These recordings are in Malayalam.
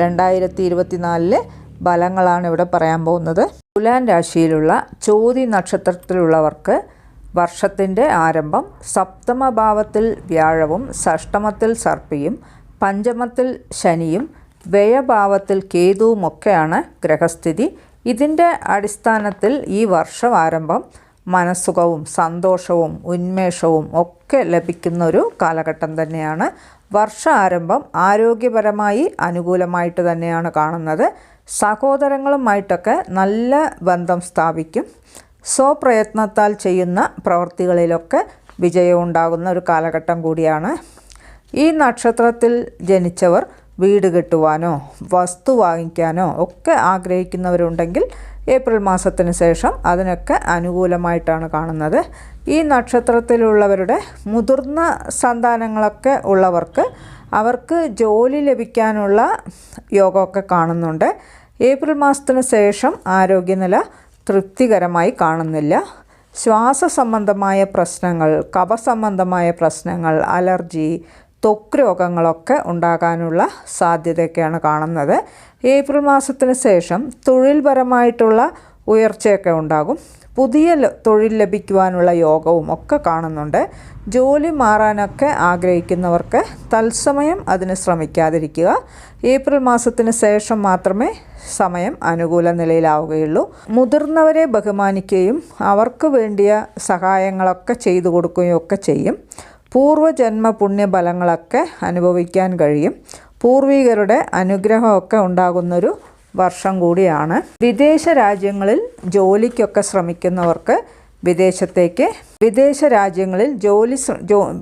രണ്ടായിരത്തി ഇരുപത്തിനാലിലെ ഫലങ്ങളാണ് ഇവിടെ പറയാൻ പോകുന്നത്. തുലാൻ രാശിയിലുള്ള ചോതി നക്ഷത്രത്തിലുള്ളവർക്ക് വർഷത്തിന്റെ ആരംഭം സപ്തമഭാവത്തിൽ വ്യാഴവും ഷഷ്ടമത്തിൽ സർപ്പിയും പഞ്ചമത്തിൽ ശനിയും വ്യയഭാവത്തിൽ കേതുവുമൊക്കെയാണ് ഗ്രഹസ്ഥിതി. ഇതിന്റെ അടിസ്ഥാനത്തിൽ ഈ വർഷം ആരംഭം മനസ്സുഖവും സന്തോഷവും ഉന്മേഷവും ഒക്കെ ലഭിക്കുന്ന ഒരു കാലഘട്ടം തന്നെയാണ് വർഷ ആരംഭം ആരോഗ്യപരമായി അനുകൂലമായിട്ട് തന്നെയാണ് കാണുന്നത്. സഹോദരങ്ങളുമായിട്ടൊക്കെ നല്ല ബന്ധം സ്ഥാപിക്കും. സ്വപ്രയത്നത്താൽ ചെയ്യുന്ന പ്രവൃത്തികളിലൊക്കെ വിജയം ഉണ്ടാകുന്ന ഒരു കാലഘട്ടം കൂടിയാണ്. ഈ നക്ഷത്രത്തിൽ ജനിച്ചവർ വീട് കെട്ടുവാനോ വസ്തു വാങ്ങിക്കാനോ ഒക്കെ ആഗ്രഹിക്കുന്നവരുണ്ടെങ്കിൽ ഏപ്രിൽ മാസത്തിന് ശേഷം അതിനൊക്കെ അനുകൂലമായിട്ടാണ് കാണുന്നത്. ഈ നക്ഷത്രത്തിലുള്ളവരുടെ മുതിർന്ന സന്താനങ്ങളൊക്കെ ഉള്ളവർക്ക് അവർക്ക് ജോലി ലഭിക്കാനുള്ള യോഗമൊക്കെ കാണുന്നുണ്ട്. ഏപ്രിൽ മാസത്തിന് ശേഷം ആരോഗ്യനില തൃപ്തികരമായി കാണുന്നില്ല. ശ്വാസ സംബന്ധമായ പ്രശ്നങ്ങൾ കഫ സംബന്ധമായ പ്രശ്നങ്ങൾ അലർജി ത്വക്ക് രോഗങ്ങളൊക്കെ ഉണ്ടാകാനുള്ള സാധ്യതയൊക്കെയാണ് കാണുന്നത്. ഏപ്രിൽ മാസത്തിന് ശേഷം തൊഴിൽപരമായിട്ടുള്ള ഉയർച്ചയൊക്കെ ഉണ്ടാകും. പുതിയ തൊഴിൽ ലഭിക്കുവാനുള്ള യോഗവും ഒക്കെ കാണുന്നുണ്ട്. ജോലി മാറാനൊക്കെ ആഗ്രഹിക്കുന്നവർക്ക് തത്സമയം അതിന് ശ്രമിക്കാതിരിക്കുക. ഏപ്രിൽ മാസത്തിന് ശേഷം മാത്രമേ സമയം അനുകൂല നിലയിലാവുകയുള്ളൂ. മുതിർന്നവരെ ബഹുമാനിക്കുകയും അവർക്ക് വേണ്ടിയ സഹായങ്ങളൊക്കെ ചെയ്തു കൊടുക്കുകയും ഒക്കെ ചെയ്യും. പൂർവജന്മ പുണ്യഫലങ്ങളൊക്കെ അനുഭവിക്കാൻ കഴിയും. പൂർവികരുടെ അനുഗ്രഹമൊക്കെ ഉണ്ടാകുന്നൊരു വർഷം കൂടിയാണ്. വിദേശ രാജ്യങ്ങളിൽ ജോലിക്കൊക്കെ ശ്രമിക്കുന്നവർക്ക് വിദേശത്തേക്ക് വിദേശ രാജ്യങ്ങളിൽ ജോലി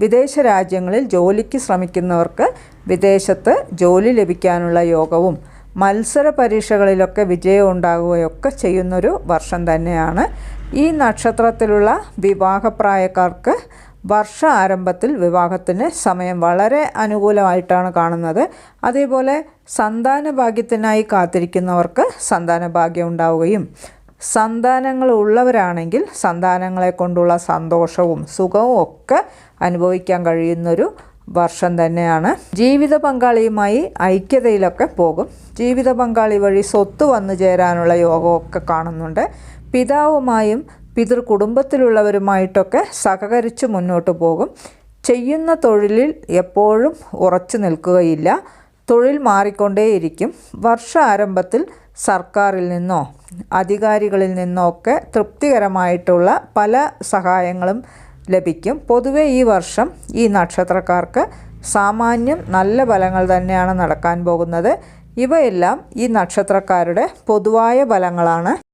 വിദേശ രാജ്യങ്ങളിൽ ജോലിക്ക് ശ്രമിക്കുന്നവർക്ക് വിദേശത്ത് ജോലി ലഭിക്കാനുള്ള യോഗവും മത്സര പരീക്ഷകളിലൊക്കെ വിജയം ഉണ്ടാകുകയൊക്കെ ചെയ്യുന്നൊരു വർഷം തന്നെയാണ്. ഈ നക്ഷത്രത്തിലുള്ള വിവാഹപ്രായക്കാർക്ക് വർഷ ആരംഭത്തിൽ വിവാഹത്തിന് സമയം വളരെ അനുകൂലമായിട്ടാണ് കാണുന്നത്. അതേപോലെ സന്താന ഭാഗ്യത്തിനായി കാത്തിരിക്കുന്നവർക്ക് സന്താന ഭാഗ്യം ഉണ്ടാവുകയും സന്താനങ്ങൾ ഉള്ളവരാണെങ്കിൽ സന്താനങ്ങളെ കൊണ്ടുള്ള സന്തോഷവും സുഖവും ഒക്കെ അനുഭവിക്കാൻ കഴിയുന്നൊരു വർഷം തന്നെയാണ്. ജീവിത പങ്കാളിയുമായി ഐക്യതയിലൊക്കെ പോകും. ജീവിത പങ്കാളി വഴി സ്വത്ത് വന്നു ചേരാനുള്ള യോഗമൊക്കെ കാണുന്നുണ്ട്. പിതാവുമായും പിതൃ കുടുംബത്തിലുള്ളവരുമായിട്ടൊക്കെ സഹകരിച്ച് മുന്നോട്ട് പോകും. ചെയ്യുന്ന തൊഴിലിൽ എപ്പോഴും ഉറച്ചു നിൽക്കുകയില്ല. തൊഴിൽ മാറിക്കൊണ്ടേയിരിക്കും. വർഷ ആരംഭത്തിൽ സർക്കാരിൽ നിന്നോ അധികാരികളിൽ നിന്നോ ഒക്കെ തൃപ്തികരമായിട്ടുള്ള പല സഹായങ്ങളും ലഭിക്കും. പൊതുവേ ഈ വർഷം ഈ നക്ഷത്രക്കാർക്ക് സാമാന്യം നല്ല ഫലങ്ങൾ തന്നെയാണ് നടക്കാൻ പോകുന്നത്. ഇവയെല്ലാം ഈ നക്ഷത്രക്കാരുടെ പൊതുവായ ഫലങ്ങളാണ്.